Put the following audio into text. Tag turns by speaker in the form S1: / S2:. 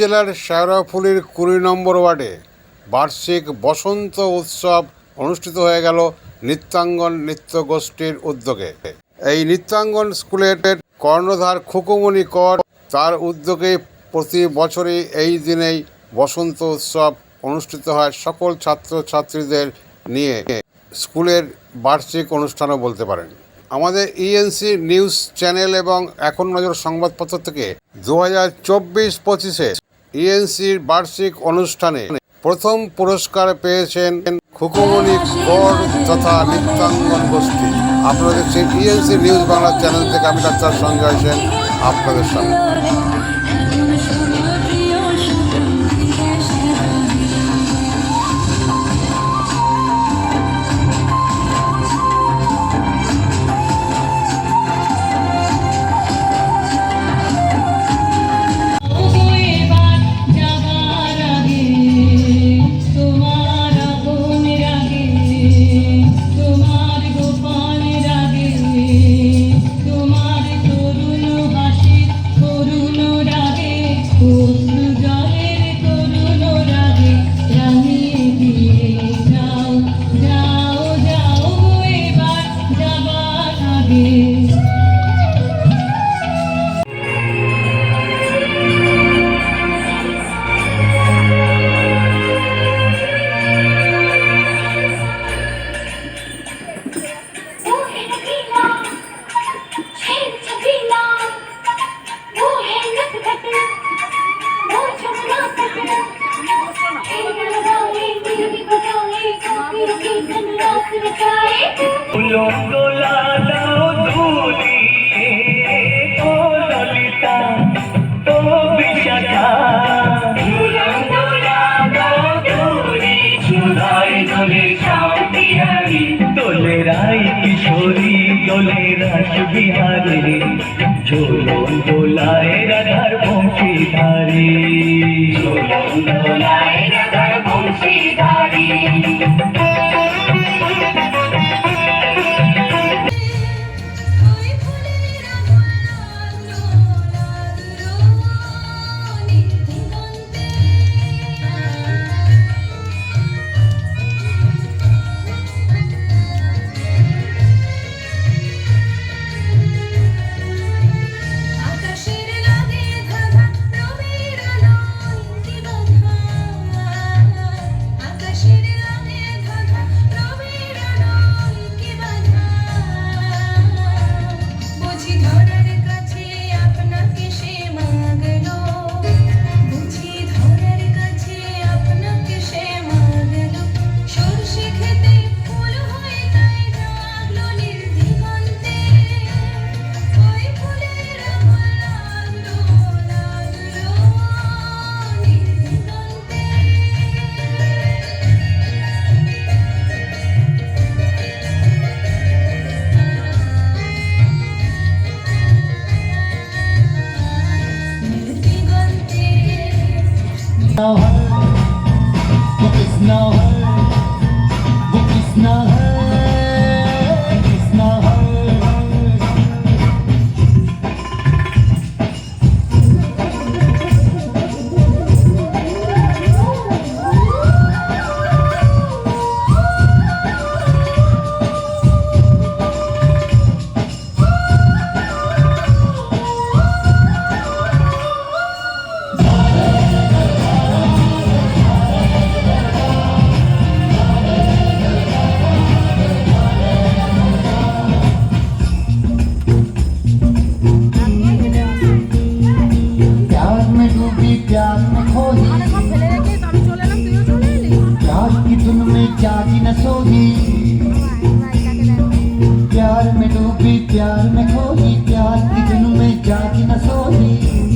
S1: জেলার শেওড়াফুলির কুড়ি নম্বর ওয়ার্ডে বার্ষিক বসন্ত উৎসব অনুষ্ঠিত হয়ে গেল নৃত্যাঙ্গন নৃত্য গোষ্ঠীর উদ্যোগে। এই নৃত্যাঙ্গন স্কুলের কর্ণধার খুকুমণি কর তার উদ্যোগে প্রতি বছরই এই দিনেই বসন্ত উৎসব অনুষ্ঠিত হয় সকল ছাত্রছাত্রীদের নিয়ে। স্কুলের বার্ষিক অনুষ্ঠানও বলতে পারেন। আমাদের ইএনসি নিউজ চ্যানেল এবং এখন নজর সংবাদপত্র থেকে দু হাজার চব্বিশ পঁচিশে ইএনসির বার্ষিক অনুষ্ঠানে প্রথম পুরস্কার পেয়েছেন খুকুমণি কর তথা নিত্যাঙ্গন গোষ্ঠী আপনাদের দেখছেন ইএনসি নিউজ বাংলা চ্যানেল থেকে আমি ডাক্তার সঞ্জয় সেন, আপনাদের সামনে।
S2: फूलों को
S3: ला दो धूली ओ ललिता तो बिशका फूलों को ला दो धूली छुलाई धोले शांति हरी दोले राई किशोरी दोले राज बिहारी झोलों को लाए
S4: राधार पहुंची धारी झोलों को लाए 小孩 प्यार में डूबी प्यार में खोई प्यार की धुन में जाग न सोई